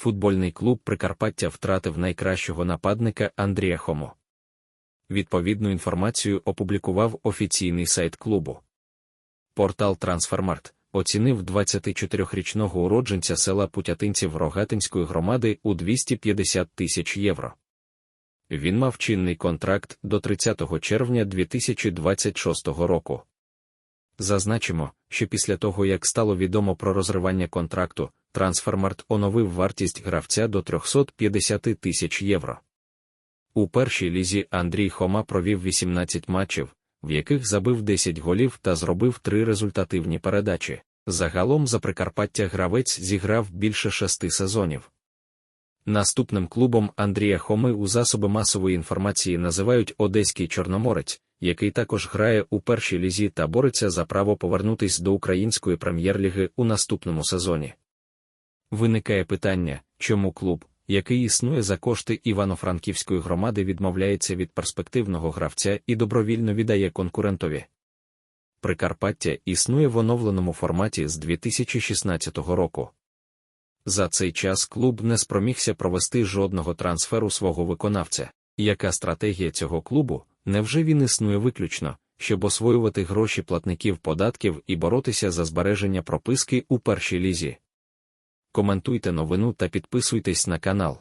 футбольний клуб Прикарпаття втратив найкращого нападника Андрія Хому. Відповідну інформацію опублікував офіційний сайт клубу. Портал Трансфермарт оцінив 24-річного уродженця села Путятинців Рогатинської громади у 250 тисяч євро. Він мав чинний контракт до 30 червня 2026 року. Зазначимо, що після того, як стало відомо про розривання контракту, Трансфермарт оновив вартість гравця до 350 тисяч євро. У першій лізі Андрій Хома провів 18 матчів, в яких забив 10 голів та зробив три результативні передачі. Загалом за Прикарпаття гравець зіграв більше шести сезонів. Наступним клубом Андрія Хоми у засоби масової інформації називають Одеський Чорноморець, який також грає у першій лізі та бореться за право повернутись до української прем'єр-ліги у наступному сезоні. Виникає питання, чому клуб, який існує за кошти Івано-Франківської громади, відмовляється від перспективного гравця і добровільно віддає конкурентові. Прикарпаття існує в оновленому форматі з 2016 року. За цей час клуб не спромігся провести жодного трансферу свого виконавця. Яка стратегія цього клубу? Невже він існує виключно, щоб освоювати гроші платників податків і боротися за збереження прописки у першій лізі? Коментуйте новину та підписуйтесь на канал.